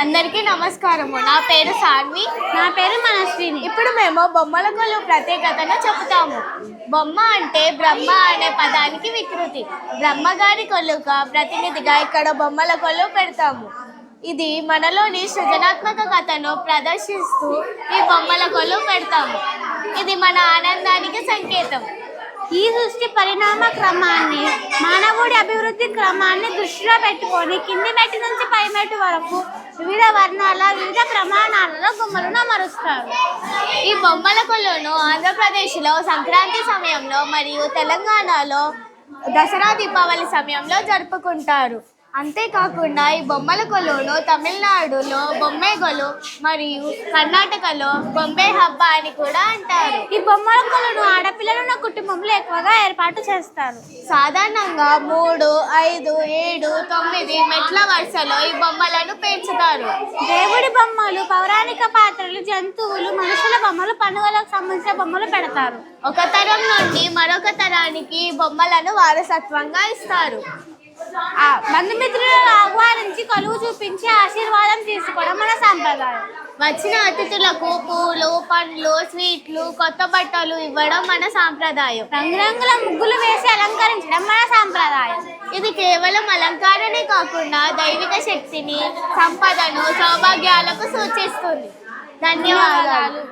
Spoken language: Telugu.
అందరికీ నమస్కారము. నా పేరు సాన్వి. నా పేరు మనస్విని ఇప్పుడు మేము బొమ్మల కొలు ప్రత్యేకతను చెబుతాము. బొమ్మ అంటే బ్రహ్మ అనే పదానికి వికృతి. బ్రహ్మగారి కొలుక ప్రతినిధిగా ఇక్కడ బొమ్మల కొలు పెడతాము. ఇది మనలోని సృజనాత్మక కథను ప్రదర్శిస్తూ ఈ బొమ్మల కొలు పెడతాము. ఇది మన ఆనందానికి సంకేతం. ఈ సృష్టి పరిణామ క్రమాన్ని మానవుడి అభివృద్ధి క్రమాన్ని దృష్టిలో పెట్టుకొని కింది మెట్టి నుంచి పై మెట్టు వరకు వివిధ వర్ణాల వివిధ ప్రమాణాలలో బొమ్మలను అమరుస్తారు. ఈ బొమ్మల కొలువును ఆంధ్రప్రదేశ్లో సంక్రాంతి సమయంలో మరియు తెలంగాణలో దసరా దీపావళి సమయంలో జరుపుకుంటారు. అంతేకాకుండా ఈ బొమ్మల కొలువును తమిళనాడులో బొమ్మే కొలు మరియు కర్ణాటకలో బొంబే హబ్బ అని కూడా అంటారు. ఈ బొమ్మల కొలను ఆడపిల్లలు ఉన్న కుటుంబంలో ఎక్కువగా ఏర్పాటు చేస్తారు. సాధారణంగా మూడు ఐదు ఏడు తొమ్మిది మెట్ల వరుసలో ఈ బొమ్మలను పేర్చుతారు. దేవుడి బొమ్మలు పౌరాణిక పాత్రలు జంతువులు మనుషుల బొమ్మలు పండుగలకు సంబంధించిన బొమ్మలు పెడతారు. ఒక తరం నుండి మరొక బొమ్మలను వారసత్వంగా ఇస్తారు. ఆ బంధుమిత్రులను ఆహ్వానించి కలువు చూపించి ఆశీర్వాదం తీసుకోవడం మన సాంప్రదాయం. వచ్చిన అతిథులకు పూలు పండ్లు స్వీట్లు కొత్త బట్టలు ఇవ్వడం మన సాంప్రదాయం. రంగురంగుల ముగ్గులు వేసి అలంకరించడం మన సాంప్రదాయం. ఇది కేవలం అలంకారమే కాకుండా దైవిక శక్తిని సంపదను సౌభాగ్యాలకు సూచిస్తుంది. ధన్యవాదాలు.